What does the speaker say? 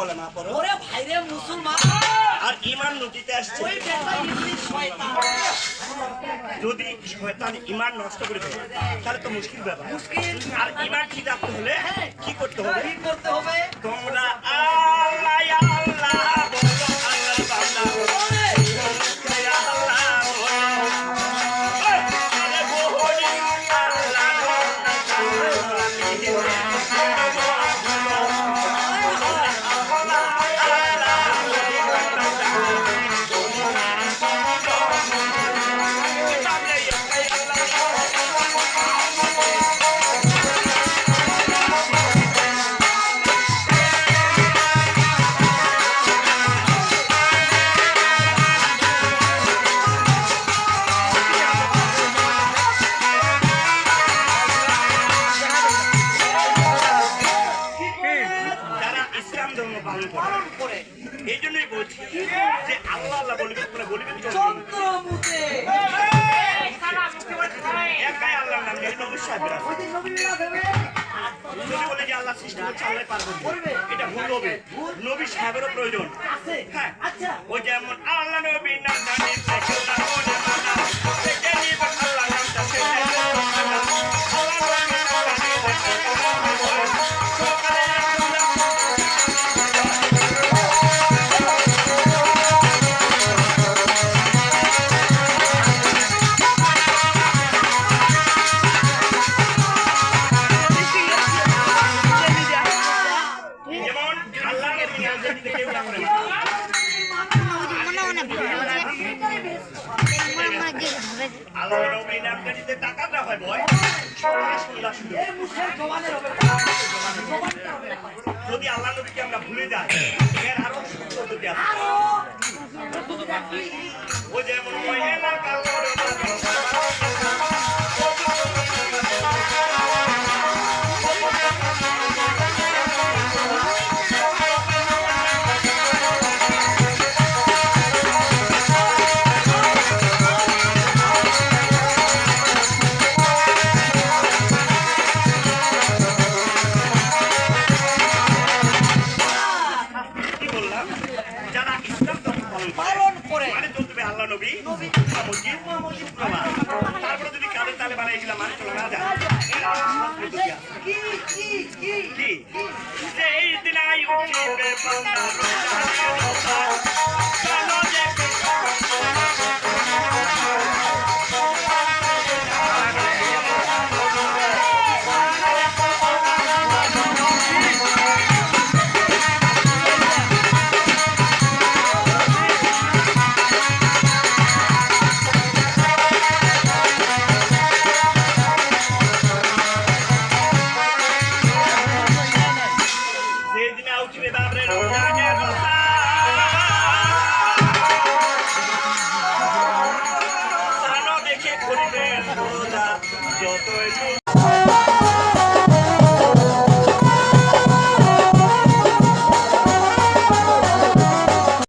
পড়ো ওরে ভাইরে মুসলমান। আর ইমান নদীতে আসছে। ওই বেটা ইবলিস শয়তান। যদি শয়তান ইমান নষ্ট করে দেয় তাহলে তো মুশকিল ব্যাপার। মুশকিল। আর ইমান ঠিক রাখতে হলে কি করতে হবে? কি করতে হবে? পালন করে এই জন্যই বলছি যে আল্লাহ আল্লাহ বলবি তোমরা বলবি চন্দ্রমুখে। একাই আল্লাহর নাম নিয়ে নবী সাহেবরা। যদি বলে যে আল্লাহ সৃষ্টি করছে আল্লাহ পারবেন এটা ভুল হবে। নবী সাহেবেরও প্রয়োজন। হ্যাঁ। আচ্ছা। ও যেমন আল্লাহ জবানের হবে জবানটা হবে যদি আল্লাহ নবীকে আমরা ভুলে যাই এর আরও ও যেমন মহিলা করে মানে চলতে আল্লাহ নবী নবী। তারপরে যদি কাদের তালে বানাইছিলাম মানে চলে না যায়। কি কি কি কি? সেই দিন আই উঠিবে বান্দা